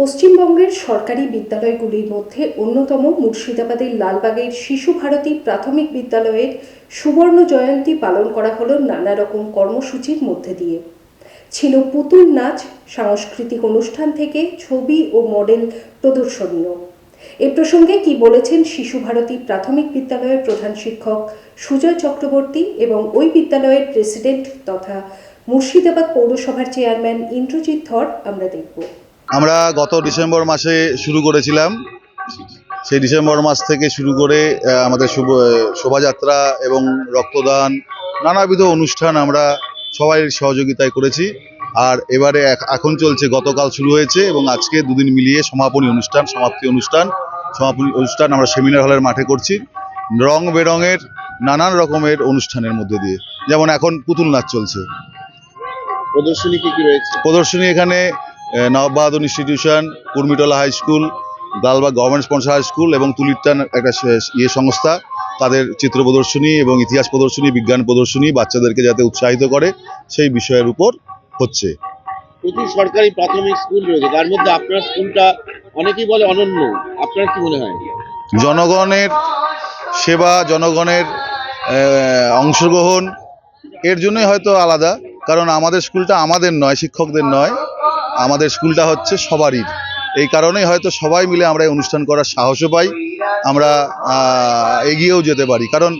পশ্চিমবঙ্গের সরকারি বিদ্যালয়গুলির মধ্যে অন্যতম মুর্শিদাবাদের লালবাগের শিশু ভারতী প্রাথমিক বিদ্যালয়ের সুবর্ণ জয়ন্তী পালন করা হলো নানা রকম কর্মসূচির মধ্যে দিয়ে। ছিল পুতুল নাচ, সাংস্কৃতিক অনুষ্ঠান থেকে ছবি ও মডেল প্রদর্শনীয় এ প্রসঙ্গে কি বলেছেন শিশু ভারতী প্রাথমিক বিদ্যালয়ের প্রধান শিক্ষক সুজয় চক্রবর্তী এবং ওই বিদ্যালয়ের প্রেসিডেন্ট তথা মুর্শিদাবাদ পৌরসভার চেয়ারম্যান ইন্দ্রজিৎ ধর আমরা দেখব। আমরা গত ডিসেম্বর মাসে শুরু করেছিলাম। সেই ডিসেম্বর মাস থেকে শুরু করে আমাদের শুভ শোভাযাত্রা এবং রক্তদান নানাবিধ অনুষ্ঠান আমরা সবাই সহযোগিতায় করেছি। আর এবারে এখন চলছে গতকাল শুরু হয়েছে এবং আজকে দুদিন মিলিয়ে সমাপনী অনুষ্ঠান সমাপ্তি অনুষ্ঠান। সমাপনী অনুষ্ঠান আমরা সেমিনার হলের মাঠে করছি রং বেরঙের নানান রকমের অনুষ্ঠানের মধ্যে দিয়ে। যেমন এখন পুতুল নাচ চলছে। প্রদর্শনী কি কি রয়েছে? প্রদর্শনী এখানে আহ, institution Kurmitola high school Lalbagh government sponsor high school এবং তুলিরটান একটা ইয়ে সংস্থা। তাদের চিত্র প্রদর্শনী এবং ইতিহাস প্রদর্শনী বিজ্ঞান প্রদর্শনী বাচ্চাদেরকে যাতে উৎসাহিত করে সেই বিষয়ের উপর হচ্ছে। প্রচুর সরকারি প্রাথমিক স্কুল রয়েছে তার মধ্যে আপনার স্কুলটা অনেকেই বলে অনন্য। আপনার কি মনে হয়? জনগণের সেবা জনগণের অংশগ্রহণ এর জন্যই হয়তো আলাদা কারণ আমাদের স্কুলটা আমাদের নয় শিক্ষকদের নয়। আমাদের স্কুলটা হচ্ছে সবারই এই কারণেই হয়তো সবাই মিলে আমরা এই অনুষ্ঠান করার সাহসও পাই। আমরা এগিয়েও যেতে পারি। কারণ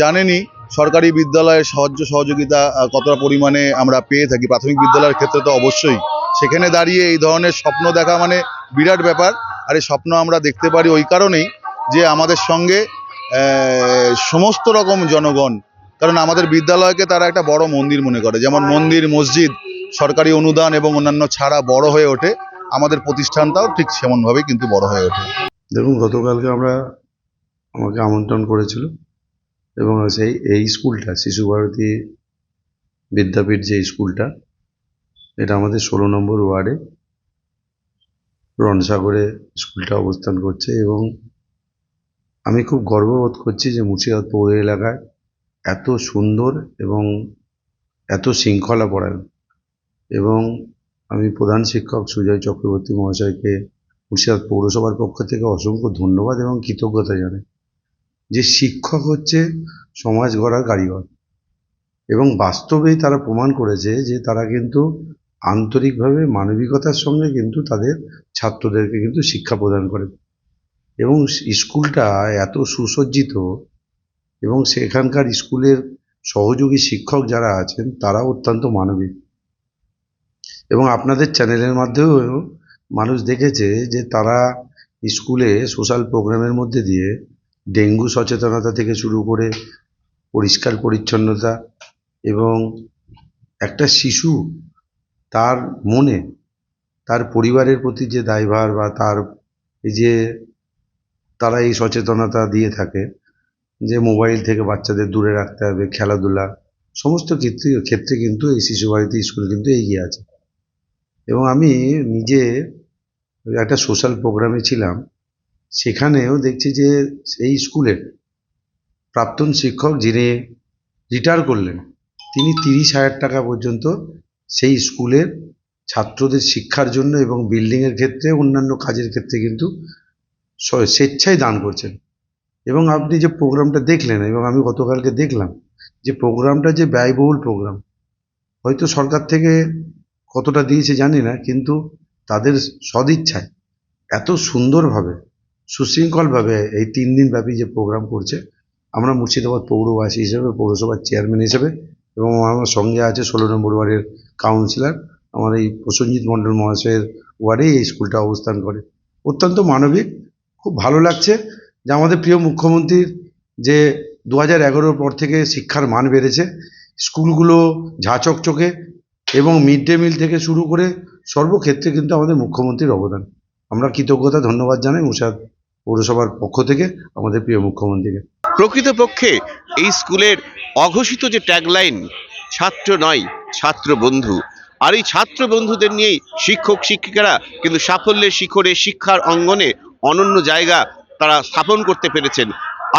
জানেনই সরকারি বিদ্যালয়ের সাহায্য সহযোগিতা কতটা পরিমাণে আমরা পেয়ে থাকি। প্রাথমিক বিদ্যালয়ের ক্ষেত্রে তো অবশ্যই। সেখানে দাঁড়িয়ে এই ধরনের স্বপ্ন দেখা মানে বিরাট ব্যাপার। আর এই স্বপ্ন আমরা দেখতে পারি ওই কারণেই যে আমাদের সঙ্গে সমস্ত রকম জনগণ, কারণ আমাদের বিদ্যালয়কে তারা একটা বড় মন্দির মনে করে। যেমন মন্দির, মসজিদ সরকারি অনুদান এবং অন্যান্য ছাড়া বড় হয়ে ওঠে, আমাদের প্রতিষ্ঠানটাও ঠিক সেমনভাবেই কিন্তু বড় হয়ে ওঠে। দেখুন, গতকালকে আমরা আমাকে আমন্ত্রণ করেছিল এবং সেই, এই স্কুলটা, শিশু ভারতী বিদ্যাপীঠ যে স্কুলটা, এটা আমাদের ষোলো নম্বর ওয়ার্ডে রণসাগরে স্কুলটা অবস্থান করছে এবং আমি খুব গর্ববোধ করছি যে মুর্শিদাবাদ পৌর এলাকায় এত সুন্দর এবং এত শৃঙ্খলা পরায়ণ। এবং আমি প্রধান শিক্ষক সুজয় চক্রবর্তী মহাশয়কে মুর্শিদাবাদ পৌরসভার পক্ষ থেকে অসংখ্য ধন্যবাদ এবং কৃতজ্ঞতা জানাই। যে শিক্ষক হচ্ছে সমাজ গড়ার কারিগর এবং বাস্তবেই তারা প্রমাণ করেছে যে তারা কিন্তু আন্তরিকভাবে মানবিকতার সঙ্গে কিন্তু তাদের ছাত্রদেরকে কিন্তু শিক্ষা প্রদান করে এবং স্কুলটা এত সুসজ্জিত এবং সেখানকার স্কুলের সহযোগী শিক্ষক যারা আছেন তারা অত্যন্ত মানবিক। এবং আপনাদের চ্যানেলের মাধ্যমেও মানুষ দেখেছে যে তারা স্কুলে সোশ্যাল প্রোগ্রামের মধ্যে দিয়ে ডেঙ্গু সচেতনতা থেকে শুরু করে পরিষ্কার পরিচ্ছন্নতা এবং একটা শিশু তার মনে, তার পরিবারের প্রতি যে দায়ভার বা তার এই যে তারা এই সচেতনতা দিয়ে থাকে যে মোবাইল থেকে বাচ্চাদের দূরে রাখতে হবে, খেলাধুলা, সমস্ত ক্ষেত্রে ক্ষেত্রে কিন্তু এই শিশু বাড়িতে স্কুল কিন্তু এগিয়ে আছে। এবং আমি নিজে একটা সোশ্যাল প্রোগ্রামে ছিলাম, সেখানেও দেখছি যে এই স্কুলের প্রাক্তন শিক্ষক যিনি রিটায়ার করলেন, তিনি তিরিশ হাজার টাকা পর্যন্ত সেই স্কুলের ছাত্রদের শিক্ষার জন্য এবং বিল্ডিংয়ের ক্ষেত্রে অন্যান্য কাজের ক্ষেত্রে কিন্তু স্বেচ্ছায় দান করছেন। এবং আপনি যে প্রোগ্রামটা দেখলেন এবং আমি গতকালকে দেখলাম যে প্রোগ্রামটা যে ব্যয়বহুল প্রোগ্রাম হয়তো সরকার থেকে কতটা দিয়েছে জানি না, কিন্তু তাদের সদিচ্ছায় এত সুন্দরভাবে, সুশৃঙ্খলভাবে এই তিন দিন ব্যাপী যে প্রোগ্রাম করছে, আমরা মুর্শিদাবাদ পৌরবাসী হিসেবে, পৌরসভার চেয়ারম্যান হিসেবে এবং আমার সঙ্গে আছে ষোলো নম্বর ওয়ার্ডের কাউন্সিলর আমার এই প্রসেনজিৎ মণ্ডল মহাশয়ের ওয়ার্ডেই এই স্কুলটা অবস্থান করে। অত্যন্ত মানবিক, খুব ভালো লাগছে যে আমাদের প্রিয় মুখ্যমন্ত্রীর যে দু হাজার পর থেকে শিক্ষার মান বেড়েছে, স্কুলগুলো ঝাঁচকচকে এবং মিড ডে মিল থেকে শুরু করে সর্বক্ষেত্রে কিন্তু আমাদের মুখ্যমন্ত্রীর অবদান। আমরা কৃতজ্ঞতা, ধন্যবাদ জানাই মুর্শিদাবাদ পৌরসভার পক্ষ থেকে, আমাদের প্রিয় মুখ্যমন্ত্রীকে। প্রকৃতপক্ষে এই স্কুলের অঘোষিত যে ট্যাগলাইন ছাত্র নয়, ছাত্র বন্ধু, আর এই ছাত্র বন্ধুদের নিয়েই শিক্ষক, শিক্ষিকারা কিন্তু সাফল্যের শিখরে, শিক্ষার অঙ্গনে অনন্য জায়গা তারা স্থাপন করতে পেরেছেন।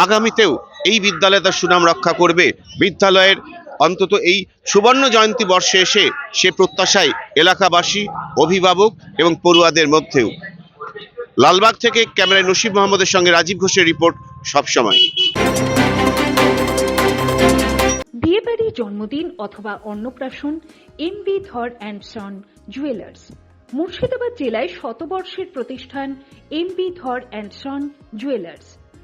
আগামীতেও এই বিদ্যালয় তার সুনাম রক্ষা করবে বিদ্যালয়ের অন্তত এই সুবর্ণ জয়ন্তী বর্ষে এসে সে প্রত্যাশায় এলাকাবাসী, অভিভাবক এবং পড়ুয়াদের মধ্যেও। লালবাগ থেকে ক্যামেরায় নসিব মোহাম্মদের সঙ্গে রাজীব ঘোষের রিপোর্ট সবসময়। বিয়েবাড়ি জন্মদিন অথবা অন্নপ্রাশন M B Dhar and son jewellers Murshidabad জেলায় শতবর্ষের প্রতিষ্ঠান M B Dhar and son jewellers